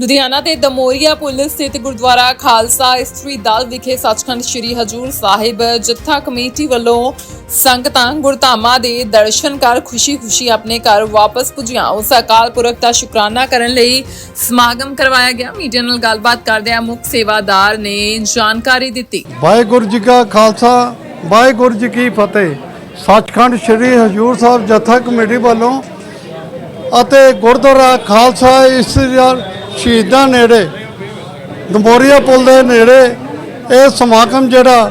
ਲੁਧਿਆਣਾ ਦੇ ਦਮੋਰੀਆ ਪੁਲਿਸ ਸਥਿਤ ਗੁਰਦੁਆਰਾ ਖਾਲਸਾ ਇਸਤਰੀ ਦਲ ਵਿਖੇ ਸੱਚਖੰਡ ਸ੍ਰੀ ਹਜੂਰ ਸਾਹਿਬ ਜੱਥਾ ਕਮੇਟੀ ਵੱਲੋਂ ਸੰਗਤਾਂ ਗੁਰਧਾਮਾਂ ਦੇ ਦਰਸ਼ਨ ਕਰ ਖੁਸ਼ੀ-ਖੁਸ਼ੀ ਆਪਣੇ ਘਰ ਵਾਪਸ ਪੁੱਜੀਆਂ। ਉਸ ਅਕਾਲ ਪੁਰਖ ਦਾ ਸ਼ੁਕਰਾਨਾ ਕਰਨ ਲਈ ਸਮਾਗਮ ਕਰਵਾਇਆ ਗਿਆ। ਮੀਡੀਆ ਨਾਲ ਗੱਲਬਾਤ ਕਰਦਿਆਂ ਮੁੱਖ ਸੇਵਾਦਾਰ ਨੇ ਜਾਣਕਾਰੀ ਦਿੱਤੀ। ਵਾਹਿਗੁਰੂ ਜੀ ਕਾ ਖਾਲਸਾ, ਵਾਹਿਗੁਰੂ ਜੀ ਕੀ ਫਤਿਹ। ਸੱਚਖੰਡ ਸ੍ਰੀ ਹਜੂਰ ਸਾਹਿਬ ਜਥਾ ਕਮੇਟੀ ਵੱਲੋਂ ਅਤੇ ਗੁਰਦੁਆਰਾ ਖਾਲਸਾ ਇਸਤਰੀਆਂ ਸ਼ਹੀਦਾਂ ਨੇੜੇ ਦਮੋਰੀਆ ਪੁਲ ਦੇ ਨੇੜੇ ਇਹ ਸਮਾਗਮ ਜਿਹੜਾ,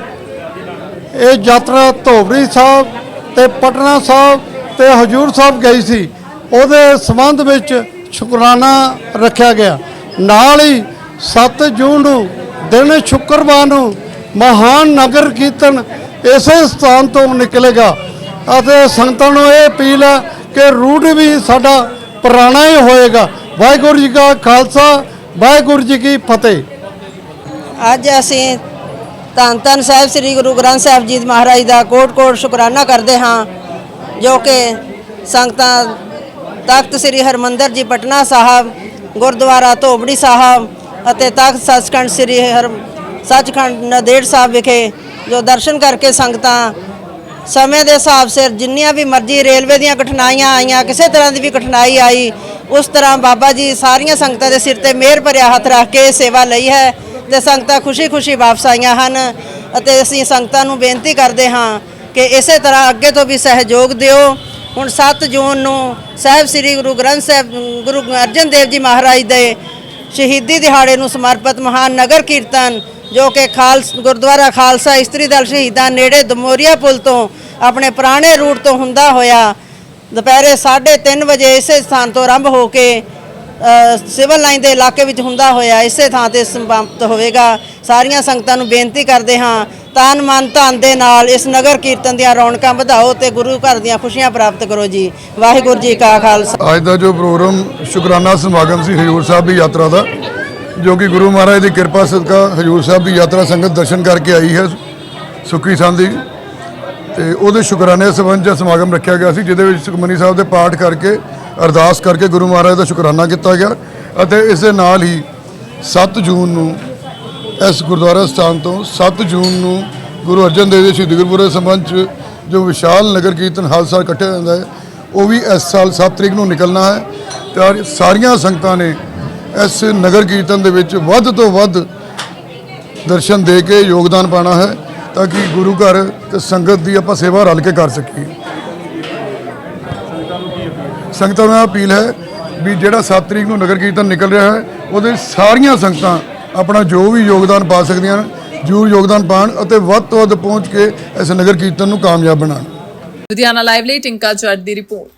ਇਹ ਯਾਤਰਾ ਧੋਬਰੀ ਸਾਹਿਬ ਤੇ ਪਟਨਾ ਸਾਹਿਬ ਤੇ ਹਜੂਰ ਸਾਹਿਬ ਗਈ ਸੀ, ਉਹਦੇ ਸੰਬੰਧ ਵਿੱਚ ਸ਼ੁਕਰਾਨਾ ਰੱਖਿਆ ਗਿਆ। ਨਾਲ ਹੀ 7 ਜੂਨ ਨੂੰ, ਦਿਨ ਸ਼ੁੱਕਰਵਾਰ ਨੂੰ ਮਹਾਨ ਨਗਰ ਕੀਰਤਨ ਇਸੇ ਸਥਾਨ ਤੋਂ ਨਿਕਲੇਗਾ। ਅਤੇ ਸੰਗਤਾਂ ਨੂੰ ਇਹ ਅਪੀਲ ਹੈ ਕਿ ਰੂਟ ਵੀ ਸਾਡਾ ਪੁਰਾਣਾ ਹੀ ਹੋਏਗਾ। ਵਾਹਿਗੁਰੂ ਜੀ ਕਾ ਖਾਲਸਾ, ਵਾਹਿਗੁਰੂ ਜੀ ਕੀ ਫਤਿਹ। ਅੱਜ ਅਸੀਂ ਧੰਨ ਧੰਨ ਸਾਹਿਬ ਸ੍ਰੀ ਗੁਰੂ ਗ੍ਰੰਥ ਸਾਹਿਬ ਜੀ ਮਹਾਰਾਜ ਦਾ ਕੋਟ-ਕੋਟ ਸ਼ੁਕਰਾਨਾ ਕਰਦੇ ਹਾਂ, ਜੋ ਕਿ ਸੰਗਤਾਂ ਤਖਤ ਸ੍ਰੀ ਹਰਮੰਦਰ ਜੀ ਪਟਨਾ ਸਾਹਿਬ, ਗੁਰਦੁਆਰਾ ਧੋਬੜੀ ਸਾਹਿਬ ਅਤੇ ਤਖਤ ਸੱਚਖੰਡ ਸ੍ਰੀ ਹਰ, ਸੱਚਖੰਡ ਨਦੇੜ ਸਾਹਿਬ ਵਿਖੇ ਜੋ ਦਰਸ਼ਨ ਕਰਕੇ ਸੰਗਤਾਂ ਸਮੇਂ ਦੇ ਹਿਸਾਬ ਸਿਰ ਜਿੰਨੀਆਂ ਵੀ ਮਰਜ਼ੀ ਰੇਲਵੇ ਦੀਆਂ ਕਠਿਨਾਈਆਂ ਆਈਆਂ, ਕਿਸੇ ਤਰ੍ਹਾਂ ਦੀ ਵੀ ਕਠਿਨਾਈ ਆਈ ਉਸ ਤਰ੍ਹਾਂ ਬਾਬਾ ਜੀ ਸਾਰੀਆਂ ਸੰਗਤਾਂ ਦੇ ਸਿਰ ਤੇ ਮਿਹਰ ਭਰਿਆ ਹੱਥ ਰੱਖ ਕੇ ਸੇਵਾ ਲਈ ਹੈ ਤੇ ਸੰਗਤਾਂ ਖੁਸ਼ੀ-ਖੁਸ਼ੀ ਵਾਪਸ ਆਈਆਂ ਹਨ ਅਤੇ ਅਸੀਂ ਸੰਗਤਾਂ ਨੂੰ ਬੇਨਤੀ ਕਰਦੇ ਹਾਂ ਕਿ ਇਸੇ ਤਰ੍ਹਾਂ ਅੱਗੇ ਤੋਂ ਵੀ ਸਹਿਯੋਗ ਦਿਓ। ਹੁਣ 7 ਜੂਨ ਨੂੰ ਸਾਹਿਬ ਸ੍ਰੀ ਗੁਰੂ ਗ੍ਰੰਥ ਸਾਹਿਬ, ਗੁਰੂ ਅਰਜਨ ਦੇਵ ਜੀ ਮਹਾਰਾਜ ਦੇ ਸ਼ਹੀਦੀ ਦਿਹਾੜੇ ਨੂੰ ਸਮਰਪਿਤ ਮਹਾਨ ਨਗਰ ਕੀਰਤਨ ਜੋ ਕਿ ਖਾਲਸ, ਗੁਰਦੁਆਰਾ ਖਾਲਸਾ ਇਸਤਰੀ ਦਲ ਸ਼ਹੀਦਾਂ ਨੇੜੇ ਦਮੋਰੀਆ ਪੁਲ ਤੋਂ ਆਪਣੇ ਪੁਰਾਣੇ ਰੂਟ ਤੋਂ ਹੁੰਦਾ ਹੋਇਆ ਦੁਪਹਿਰੇ 3:30 ਵਜੇ ਇਸੇ ਸਥਾਨ ਤੋਂ ਆਰੰਭ ਹੋ ਕੇ ਸਿਵਲ ਲਾਈਨ ਦੇ ਇਲਾਕੇ ਵਿੱਚ ਹੁੰਦਾ ਹੋਇਆ ਇਸੇ ਥਾਂ ਤੇ ਸਮਾਪਤ ਹੋਵੇਗਾ। ਸਾਰੀਆਂ ਸੰਗਤਾਂ ਨੂੰ ਬੇਨਤੀ ਕਰਦੇ ਹਾਂ ਤਨ ਮਨ ਧਨ ਦੇ ਨਾਲ ਇਸ ਨਗਰ ਕੀਰਤਨ ਦੀਆਂ ਰੌਣਕਾਂ ਵਧਾਓ ਤੇ ਗੁਰੂ ਘਰ ਦੀਆਂ ਖੁਸ਼ੀਆਂ ਪ੍ਰਾਪਤ ਕਰੋ ਜੀ। ਵਾਹਿਗੁਰੂ ਜੀ ਕਾ ਖਾਲਸਾ। ਅੱਜ ਦਾ ਜੋ ਪ੍ਰੋਗਰਾਮ ਸ਼ੁਕਰਾਨਾ ਸਮਾਗਮ ਸੀ ਹਜੂਰ ਸਾਹਿਬ ਦੀ ਯਾਤਰਾ ਦਾ, ਜੋ ਕਿ ਗੁਰੂ ਮਹਾਰਾਜ ਦੀ ਕਿਰਪਾ ਸਦਕਾ ਹਜੂਰ ਸਾਹਿਬ ਦੀ ਯਾਤਰਾ ਸੰਗਤ ਦਰਸ਼ਨ ਕਰਕੇ ਆਈ ਹੈ, ਸੁੱਖੀ ਸੰਦੀ ਤੇ ਉਹਦੇ ਸ਼ੁਕਰਾਨੇ ਸੰਬੰਧ 'ਚ ਸਮਾਗਮ ਰੱਖਿਆ ਗਿਆ ਸੀ, ਜਿਹਦੇ ਵਿੱਚ ਸੁਖਮਨੀ ਸਾਹਿਬ ਦੇ ਪਾਠ ਕਰਕੇ, ਅਰਦਾਸ ਕਰਕੇ ਗੁਰੂ ਮਹਾਰਾਜ ਦਾ ਸ਼ੁਕਰਾਨਾ ਕੀਤਾ ਗਿਆ ਅਤੇ ਇਸ ਦੇ ਨਾਲ ਹੀ 7 ਜੂਨ ਨੂੰ ਇਸ ਗੁਰਦੁਆਰਾ ਸਥਾਨ ਤੋਂ 7 ਜੂਨ ਨੂੰ ਗੁਰੂ ਅਰਜਨ ਦੇਵ ਜੀ ਸ਼ਹੀਦੀ ਗੁਰਪੁਰਬ ਦੇ ਸੰਬੰਧ 'ਚ ਜੋ ਵਿਸ਼ਾਲ ਨਗਰ ਕੀਰਤਨ ਹਰ ਸਾਲ ਇਕੱਠੇ ਹੁੰਦਾ ਹੈ, ਉਹ ਵੀ ਇਸ ਸਾਲ 7 ਤਰੀਕ ਨੂੰ ਨਿਕਲਣਾ ਹੈ। ਤੇ ਸਾਰੀਆਂ ਸੰਗਤਾਂ ਨੇ ਇਸ ਨਗਰ ਕੀਰਤਨ ਦੇ ਵਿੱਚ ਵੱਧ ਤੋਂ ਵੱਧ ਦਰਸ਼ਨ ਦੇ ਕੇ ਯੋਗਦਾਨ ਪਾਣਾ ਹੈ। ਤਾਂ ਕਿ ਗੁਰੂ ਘਰ ਤੇ ਸੰਗਤ ਦੀ ਆਪਾਂ ਸੇਵਾ ਰਲ ਕੇ ਕਰ ਸਕੀਏ। ਸੰਗਤਾਂ ਨੂੰ ਅਪੀਲ ਹੈ ਵੀ ਜਿਹੜਾ 7 ਤਰੀਕ ਨੂੰ ਨਗਰ ਕੀਰਤਨ ਨਿਕਲ ਰਿਹਾ ਹੈ, ਉਹਦੇ ਸਾਰੀਆਂ ਸੰਗਤਾਂ ਆਪਣਾ ਜੋ ਵੀ ਯੋਗਦਾਨ ਪਾ ਸਕਦੀਆਂ ਹਨ ਜ਼ਰੂਰ ਯੋਗਦਾਨ ਪਾਣ ਅਤੇ ਵੱਧ ਤੋਂ ਵੱਧ ਪਹੁੰਚ ਕੇ ਇਸ ਨਗਰ ਕੀਰਤਨ ਨੂੰ ਕਾਮਯਾਬ ਬਣਾਉਣ। ਲੁਧਿਆਣਾ ਲਾਈਵ ਲਈ ਟਿੰਕਾ ਜੱਟ ਦੀ ਰਿਪੋਰਟ।